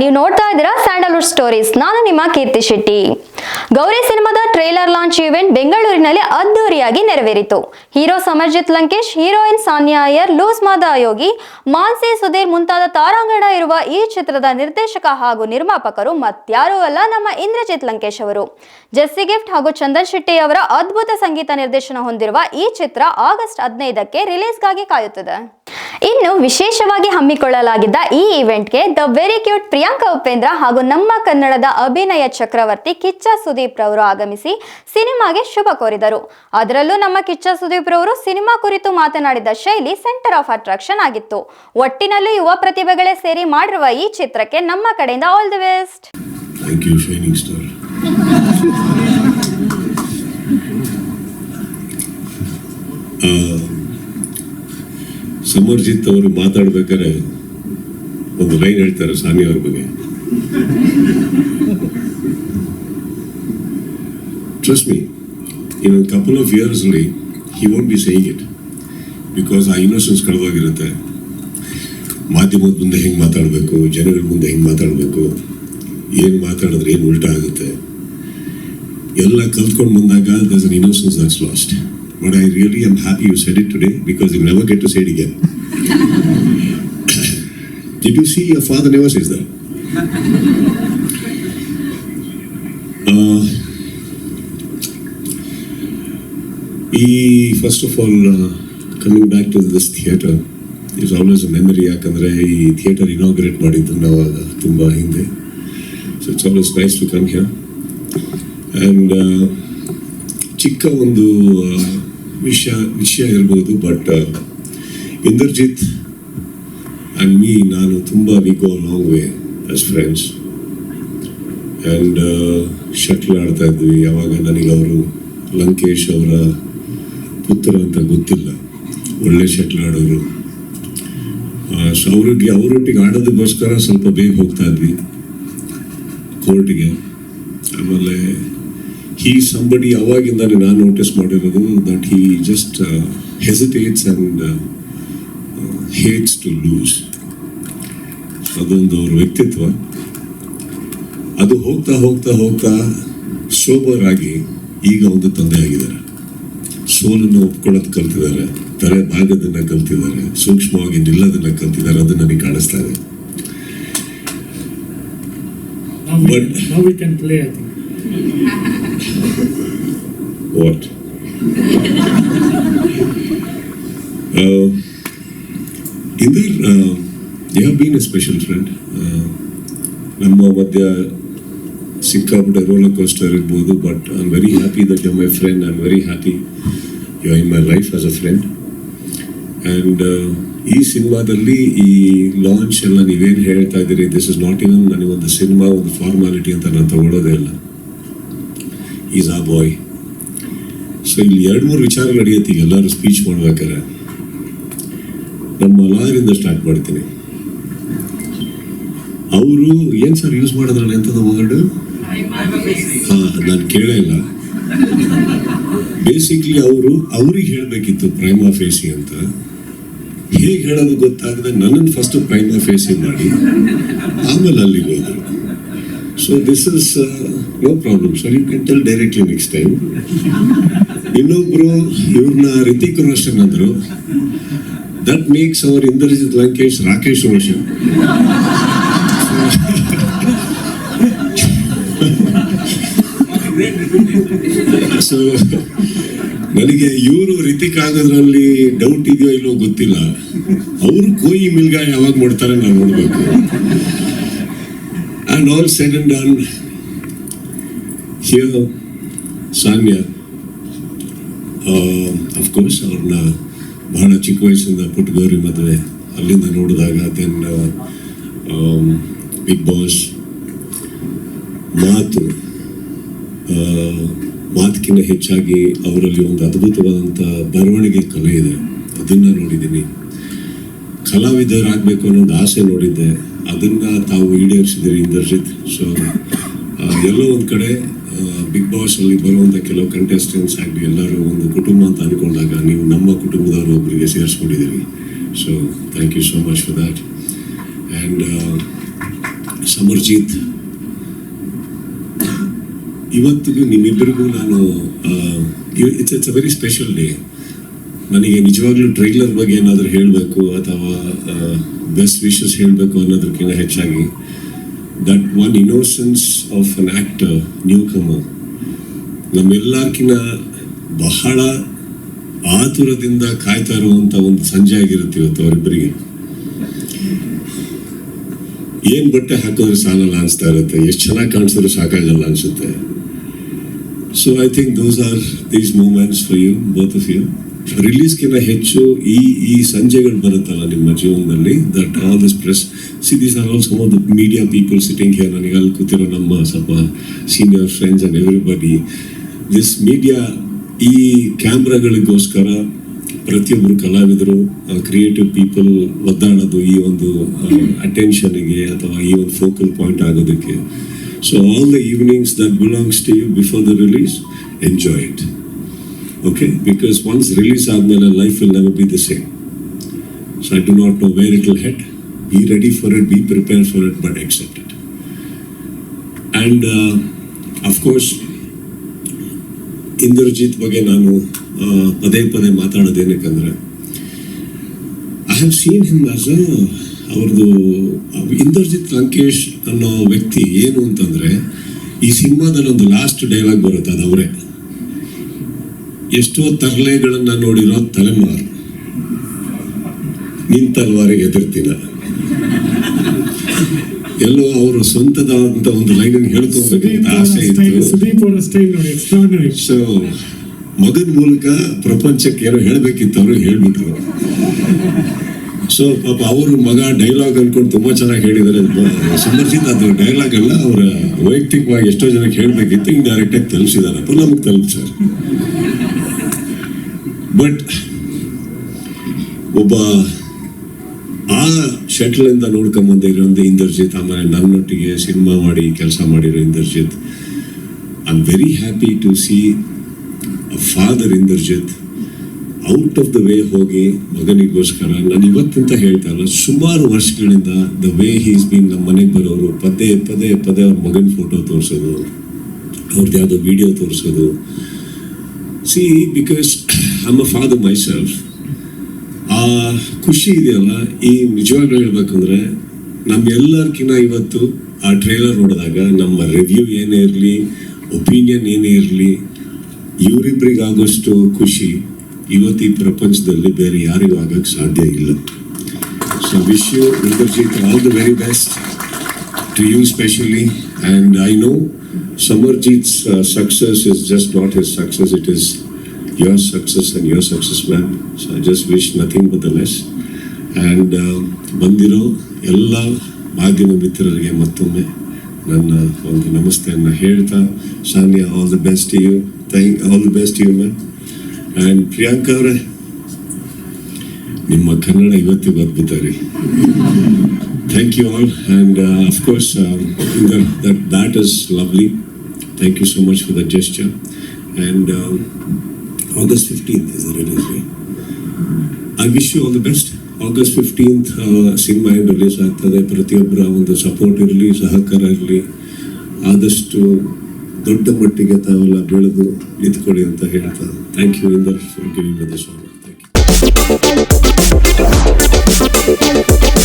ನೀವು ನೋಡ್ತಾ ಇದ್ದೀರಾ ಸ್ಯಾಂಡಲ್ವುಡ್ ಸ್ಟೋರೀಸ್ ನಾನು ನಿಮ್ಮ ಕೀರ್ತಿ ಶೆಟ್ಟಿ. ಗೌರಿ ಸಿನಿಮಾದ ಟ್ರೈಲರ್ ಲಾಂಚ್ ಇವೆಂಟ್ ಬೆಂಗಳೂರಿನಲ್ಲಿ ಅದ್ದೂರಿಯಾಗಿ ನೆರವೇರಿತು. Hero Samarjit Lankesh, heroine Sanya Iyer, loose Mada Yogi, Mansi Sudhir ಮುಂತಾದ ತಾರಾಂಗಣ ಇರುವ ಈ ಚಿತ್ರದ ನಿರ್ದೇಶಕ ಹಾಗೂ ನಿರ್ಮಾಪಕರು ಮತ್ಯಾರೂ ಅಲ್ಲ, ನಮ್ಮ ಇಂದ್ರಜಿತ್ ಲಂಕೇಶ್ ಅವರು. ಜೆಸ್ಸಿ ಗಿಫ್ಟ್ ಹಾಗೂ ಚಂದನ್ ಶೆಟ್ಟಿ ಅವರ ಅದ್ಭುತ ಸಂಗೀತ ನಿರ್ದೇಶನ ಹೊಂದಿರುವ ಈ ಚಿತ್ರ ಆಗಸ್ಟ್ ಹದಿನೈದಕ್ಕೆ ರಿಲೀಸ್ಗಾಗಿ ಕಾಯುತ್ತಿದೆ. ಇನ್ನು ವಿಶೇಷವಾಗಿ ಹಮ್ಮಿಕೊಳ್ಳಲಾಗಿದ್ದ ಈ ಇವೆಂಟ್ಗೆ the very cute Priyanka Upendra ಹಾಗೂ ನಮ್ಮ ಕನ್ನಡದ ಅಭಿನಯ ಚಕ್ರವರ್ತಿ ಕಿಚ್ಚ ಸುದೀಪ್ ರವರು ಆಗಮಿಸಿ ಸಿನಿಮಾಗೆ ಶುಭ ಕೋರಿದರು. ಅದರಲ್ಲೂ ನಮ್ಮ ಕಿಚ್ಚ ಸುದೀಪ್ ರವರು ಸಿನಿಮಾ ಕುರಿತು ಮಾತನಾಡಿದ ಶೈಲಿ ಸೆಂಟರ್ ಆಫ್ ಅಟ್ರಾಕ್ಷನ್ ಆಗಿತ್ತು. ಒಟ್ಟಿನಲ್ಲಿ ಯುವ ಪ್ರತಿಭೆಗಳೇ ಸೇರಿ ಮಾಡಿರುವ ಈ ಚಿತ್ರಕ್ಕೆ ನಮ್ಮ ಕಡೆಯಿಂದ all the best thank you shining star Samarjit ಅವರು ಮಾತಾಡ್ಬೇಕಾದ್ರೆ ಒಂದು ಲೈನ್ ಹೇಳ್ತಾರೆ ಸ್ವಾಮಿ ಅವ್ರ ಬಗ್ಗೆ. ಟ್ರಸ್ಟ್ ಮೀ ಇನ್ ಒಂದು couple of years he won't be saying it because ಆ ಇನ್ನೋಸೆನ್ಸ್ ಕಳೆದೋಗಿರುತ್ತೆ. ಮಾಧ್ಯಮದ ಮುಂದೆ ಹೆಂಗೆ ಮಾತಾಡಬೇಕು, ಜನಗಳ ಮುಂದೆ ಹೆಂಗೆ ಮಾತಾಡಬೇಕು, ಏನು ಮಾತಾಡಿದ್ರೆ ಏನು ಉಲ್ಟಾ ಆಗುತ್ತೆ, ಎಲ್ಲ ಕಲ್ತ್ಕೊಂಡು ಬಂದಾಗ thus an innocence that's lost but happy you said it today because you never get to say it again you do see your father never is there uh ಈ first of all coming back to this theatre is always a memory ಯಾಕಂದರೆ ಈ theatre inaugurate ಮಾಡಿದ್ದು ನಾವಾಗ ತುಂಬ ಹಿಂದೆ so it's always nice to come here and ಚಿಕ್ಕ ಒಂದು ವಿಷಯ ವಿಷಯ ಇರ್ಬೋದು ಬಟ್ ಇಂದರ್ಜಿತ್ ಆ್ಯಂಡ್ ಮೀ ನಾನು ತುಂಬ we go long way as friends and shuttle ಆಡ್ತಾ ಇದ್ವಿ. ಯಾವಾಗ ನನಗೆ ಅವರು ಲಂಕೇಶ್ ಅವರ ಪುತ್ರ ಅಂತ ಗೊತ್ತಿಲ್ಲ. ಒಳ್ಳೆ ಶಟ್ಲ್ ಆಡೋರು. ಸೊ ಅವ್ರಿಗೆ, ಅವರೊಟ್ಟಿಗೆ ಆಡೋದಕ್ಕೋಸ್ಕರ ಸ್ವಲ್ಪ ಬೇಗ ಹೋಗ್ತಾ ಇದ್ವಿ. ಕೋರ್ಟಿಗೆ ಆಮೇಲೆ ಹೀ ಸಂಬಡಿ ಅವಾಗಿಂದಾನೆ ನಾನು ನೋಟಿಸ್ ಮಾಡಿರೋದು that he just hesitates and hates to lose ಅದೊಂದು ಅವ್ರ ವ್ಯಕ್ತಿತ್ವ. ಅದು ಹೋಗ್ತಾ ಹೋಗ್ತಾ ಹೋಗ್ತಾ ಸೋಬರ್ ಆಗಿ ಈಗ ಒಂದು ತಂದೆ ಆಗಿದ್ದಾರೆ. ಸೋಲನ್ನು ಒಪ್ಕೊಳ್ಳೋದು ಕಲ್ತಿದ್ದಾರೆ. ತಲೆ ಭಾಗದನ್ನ ಕಲ್ತಿದ್ದಾರೆ. ಸೂಕ್ಷ್ಮವಾಗಿ ನಿಲ್ಲೋದನ್ನ ಕಲ್ತಿದ್ದಾರೆ. ಅದು ನನಗೆ ಕಾಣಿಸ್ತಾ ಇದೆ. Now What? uh, either uh, you have been a special friend. Uh, ನಮ್ಮ ಮಧ್ಯ ಸಿಕ್ಕಾಪಟ್ಟೆ ರೋಲರ್ ಕೋಸ್ಟರ್ ಇರ್ಬೋದು but I am very happy that you my friend I am very happy you are in my life as a friend and ಈ ಸಿನಿಮಾದಲ್ಲಿ ಈ launch ಎಲ್ಲ ನೀವೇನು ಹೇಳ್ತಾ ಇದ್ದೀರಿ ದಿಸ್ ಇಸ್ ನಾಟ್ ಇವನ್ ನನಗೊಂದು ಸಿನಿಮಾ ಒಂದು ಫಾರ್ಮಾಲಿಟಿ ಅಂತ ನಾನು ತಗೊಳ್ಳೋದೇ ಇಲ್ಲ ಈಸ್ ಆ ಬಾಯ್ ಸೊ ಇಲ್ಲಿ ಎರಡು ಮೂರು ವಿಚಾರ ನಡೆಯುತ್ತೆ. ಈಗ ಎಲ್ಲರೂ ಸ್ಪೀಚ್ ಮಾಡ್ಬೇಕಾರೆ ನಮ್ಮ ಲಾಯರಿಂದ ಸ್ಟಾರ್ಟ್ ಮಾಡ್ತೀನಿ. ಅವರು ಏನು ಸರ್ ಯೂಸ್ ಮಾಡಿದ್ರಲ್ಲ ಎಂಥದ್ದು ವರ್ಡ್ ಹಾಂ, ನಾನು ಕೇಳೇ ಇಲ್ಲ. ಬೇಸಿಕ್ಲಿ ಅವರು ಅವ್ರಿಗೆ ಹೇಳಬೇಕಿತ್ತು ಪ್ರೈಮಾ ಫೇಸಿ ಅಂತ. ಹೇಗೆ ಹೇಳೋದು ಗೊತ್ತಾಗದೆ ನನ್ನನ್ನು ಫಸ್ಟ್ ಪ್ರೈಮಾ ಫೇಸಿ ಮಾಡಿ, ಆಮೇಲೆ ಅಲ್ಲಿಗೆ ಹೋದ್ರು. So this is no problem sir you can tell directly next time ಇನ್ನೊಬ್ರು ಇವ್ರನ್ನ ರಿತಿಕ್ ರೋಷನ್ ಅಂದ್ರು. That makes our Indrajit Lankesh Rakesh Roshan so ನನಗೆ ಇವರು ರಿತಿಕ್ ಆಗೋದ್ರಲ್ಲಿ ಡೌಟ್ ಇದೆಯೋ ಇಲ್ವೋ ಗೊತ್ತಿಲ್ಲ. ಅವರು ಕೋಯಿ ಮಿಲ್ಗ ಯಾವಾಗ ಮಾಡ್ತಾರೆ ನಾವು ನೋಡ್ಬೇಕು. And and done, here, Sanya, here of course, ಅವ್ರನ್ನ ಬಹಳ ಚಿಕ್ಕ ವಯಸ್ಸಿಂದ ಪುಟ್ಟಗೌರಿ ಮದುವೆ. ಅಲ್ಲಿಂದ ನೋಡಿದಾಗ ದೆನ್ ಬಿಗ್ ಬಾಸ್ ಮಾತು ಆ, ಮಾತಿಗಿಂತ ಹೆಚ್ಚಾಗಿ ಅವರಲ್ಲಿ ಒಂದು ಅದ್ಭುತವಾದಂಥ ಬರವಣಿಗೆ ಕಲೆ ಇದೆ. ಅದನ್ನು ನೋಡಿದ್ದೀನಿ. ಕಲಾವಿದರಾಗಬೇಕು ಅನ್ನೋ ಒಂದು ಆಸೆ ನೋಡಿದ್ದೆ. ಅದನ್ನು ತಾವು ಈಡೇರಿಸಿದ್ದೀರಿ ಇಂದರ್ಜಿತ್ ಸೊ ಎಲ್ಲೋ ಒಂದು ಕಡೆ ಬಿಗ್ ಬಾಸ್ ಅಲ್ಲಿ ಬರುವಂಥ ಕೆಲವು ಕಂಟೆಸ್ಟೆಂಟ್ಸ್ ಆಗಲಿ, ಎಲ್ಲರೂ ಒಂದು ಕುಟುಂಬ ಅಂತ ಅನ್ಕೊಂಡಾಗ ನೀವು ನಮ್ಮ ಕುಟುಂಬದವರು ಒಬ್ಬರಿಗೆ ಸೇರಿಸ್ಕೊಂಡಿದ್ದೀರಿ. So thank you so much for that and Samarjit, ಇವತ್ತಿಗೂ ನಿಮ್ಮಿಬ್ಬರಿಗೂ ನಾನು it's it's a very special day ನನಗೆ ನಿಜವಾಗ್ಲೂ ಟ್ರೈಲರ್ ಬಗ್ಗೆ ಏನಾದರೂ ಹೇಳಬೇಕು ಅಥವಾ ಬೆಸ್ಟ್ ವಿಶಸ್ ಹೇಳಬೇಕು ಅನ್ನೋದಕ್ಕಿಂತ ಹೆಚ್ಚಾಗಿ that one innocence of an actor newcomer ನಮ್ಮೆಲ್ಲಕ್ಕಿಂತ ಬಹಳ ಆತುರದಿಂದ ಕಾಯ್ತಾ ಇರುವಂಥ ಒಂದು ಸಂಜೆ ಆಗಿರುತ್ತೆ ಇವತ್ತು ಅವರಿಬ್ಬರಿಗೆ. ಏನು ಬಟ್ಟೆ ಹಾಕಿದ್ರೆ ಸಾಲಲ್ಲ ಅನಿಸ್ತಾ ಇರುತ್ತೆ, ಎಷ್ಟು ಚೆನ್ನಾಗಿ ಕಾಣಿಸಿದ್ರು ಸಾಕಾಗಲ್ಲ ಅನಿಸುತ್ತೆ. So I think those are these moments for you both of you ರಿಲೀಸ್ಗಿಂತ ಹೆಚ್ಚು ಈ ಈ ಸಂಜೆಗಳು ಬರುತ್ತಲ್ಲ ನಿಮ್ಮ ಜೀವನದಲ್ಲಿ? That all this press see these are all of the media people sitting here ನನಗೆ ಅಲ್ಲಿ ಕೂತಿರೋ ನಮ್ಮ ಸ್ವಲ್ಪ senior friends and everybody this media ಈ ಕ್ಯಾಮ್ರಾಗಳಿಗೋಸ್ಕರ ಪ್ರತಿಯೊಬ್ಬರು ಕಲಾವಿದರು ಕ್ರಿಯೇಟಿವ್ ಪೀಪಲ್ ಒದ್ದಾಡೋದು ಈ ಒಂದು ಅಟೆನ್ಷನ್ಗೆ ಅಥವಾ ಈ ಒಂದು ಫೋಕಲ್ ಪಾಯಿಂಟ್ ಆಗೋದಕ್ಕೆ. So all the evenings that belongs to you before the release enjoy it okay because once release ಆದಮೇಲೆ life will never be the same so I do not know where it will head be ready for it be prepare for it but accept it and of course Indrajit ಬಗ್ಗೆ ನಾನು ಪದೇ ಪದೇ ಮಾತಾಡೋದೇನಕ್ಕಂದ್ರೆ I have seen him as a ಅವ್ರದ್ದು ಇಂದ್ರಜಿತ್ ಲಂಕೇಶ್ ಅನ್ನೋ ವ್ಯಕ್ತಿ ಏನು ಅಂತಂದರೆ, ಈ ಸಿನಿಮಾದಲ್ಲಿ ಒಂದು ಲಾಸ್ಟ್ ಡೈಲಾಗ್ ಬರುತ್ತೆ, ಅದು ಅವರೇ. ಎಷ್ಟೋ ತರಲೆಗಳನ್ನ ನೋಡಿರೋ ತಲೆಮಾರು ನಿನ್ ತಲವಾರಿಗೆ ಎದುರ್ತೀನ ಎಲ್ಲೋ ಅವರು ಅಂತ ಒಂದು ಲೈನ್ ಹೇಳ್ಕೊಬೇಕಂತ ಆಸೆ ಇತ್ತು. ಸೊ ಮಗನ ಮೂಲಕ ಪ್ರಪಂಚಕ್ಕೆ ಏನೋ ಹೇಳ್ಬೇಕಿತ್ತು ಅವರು ಹೇಳ್ಬಿಟ್ರು. ಸೊ ಪಾಪ ಅವ್ರ ಮಗ ಡೈಲಾಗ್ ಅನ್ಕೊಂಡು ತುಂಬಾ ಚೆನ್ನಾಗಿ ಹೇಳಿದ್ದಾರೆ ಸಮರ್ಜಿತ್ ಅದು ಡೈಲಾಗ್ ಅಲ್ಲ ಅವರ ವೈಯಕ್ತಿಕವಾಗಿ ಎಷ್ಟೋ ಜನಕ್ಕೆ ಹೇಳ್ಬೇಕಿತ್ತು ಹಿಂಗೆ ಡೈರೆಕ್ಟ್ ಆಗಿ ತಲುಪಿಸಿದಾರಪ್ಪ ನಮಗೆ ತಲುಪಿಸ್ಯಾರ ಬಟ್ ಒಬ್ಬ ಆ ಶಟಲ್ ಇಂದ ನೋಡ್ಕೊಂಡ್ ಬಂದಿರೋ ಇಂದರ್ಜಿತ್, ಆಮೇಲೆ ನನ್ನೊಟ್ಟಿಗೆ ಸಿನಿಮಾ ಮಾಡಿ ಕೆಲಸ ಮಾಡಿರೋ Inderjit. I am very happy to see father Inderjit out of the way ಹೋಗಿ ಮಗನಿಗೋಸ್ಕರ. ನಾನು ಇವತ್ತಂತ ಹೇಳ್ತಾ ಇಲ್ಲ, ಸುಮಾರು ವರ್ಷಗಳಿಂದ ದ ವೇ ಹೀಸ್ ಬೀನ್ ನಮ್ಮ ಮನೆಗೆ ಬರೋರು, ಪದೇ ಪದೇ ಪದೇ ಅವ್ರ ಮಗನ ಫೋಟೋ ತೋರಿಸೋದು ಅವ್ರದ್ದು ಯಾವುದೋ ವಿಡಿಯೋ ತೋರಿಸೋದು. See because I'm a father myself ಆ, ಖುಷಿ ಇದೆಯಲ್ಲ, ಈ ನಿಜವಾಗ್ಲೂ ಹೇಳ್ಬೇಕಂದ್ರೆ ನಮ್ಮೆಲ್ಲರ್ಕಿನ್ನ ಇವತ್ತು ಆ ಟ್ರೇಲರ್ ನೋಡಿದಾಗ ನಮ್ಮ ರಿವ್ಯೂ ಏನೇ ಇರಲಿ ಒಪಿನಿಯನ್ ಏನೇ ಇರಲಿ ಇವರಿಬ್ಬರಿಗಾಗೋಷ್ಟು ಖುಷಿ ಇವತ್ತು ಈ ಪ್ರಪಂಚದಲ್ಲಿ ಬೇರೆ ಯಾರಿಗೂ ಆಗಕ್ಕೆ ಸಾಧ್ಯ ಇಲ್ಲ. So wish you Inderjit all the very best to you specially and I know Samarjit success is just not his success it is your success and your success, man. So I just wish nothing but the. And uh, ಬಂದಿರೋ ಎಲ್ಲ ಮಾಧ್ಯಮ ಮಿತ್ರರಿಗೆ ಮತ್ತೊಮ್ಮೆ ನನ್ನ ಒಂದು ನಮಸ್ತೆಯನ್ನು ಹೇಳ್ತಾ Sanya all the best you thank all the best you ma'am and Priyanka ಅವರೇ ನಿಮ್ಮ ಕನ್ನಡ ಇವತ್ತಿಗೆ ಅದ್ಭುತ Thank you all, and uh, of course, um, that, that that is lovely. Thank you so much August 15th is the release day. I wish you all the best. August fifteenth cinema ಏನು release ಆಗ್ತದೆ. ಪ್ರತಿಯೊಬ್ಬರ ಒಂದು support ಇರಲಿ ಸಹಕಾರ ಇರಲಿ. ಆದಷ್ಟು ದೊಡ್ಡ ಮಟ್ಟಿಗೆ ತಾವೆಲ್ಲ ಬೆಳೆದು ನಿಂತ್ಕೊಳ್ಳಿ ಅಂತ ಹೇಳ್ತಾರೆ. Thank you Inder for giving the song thank you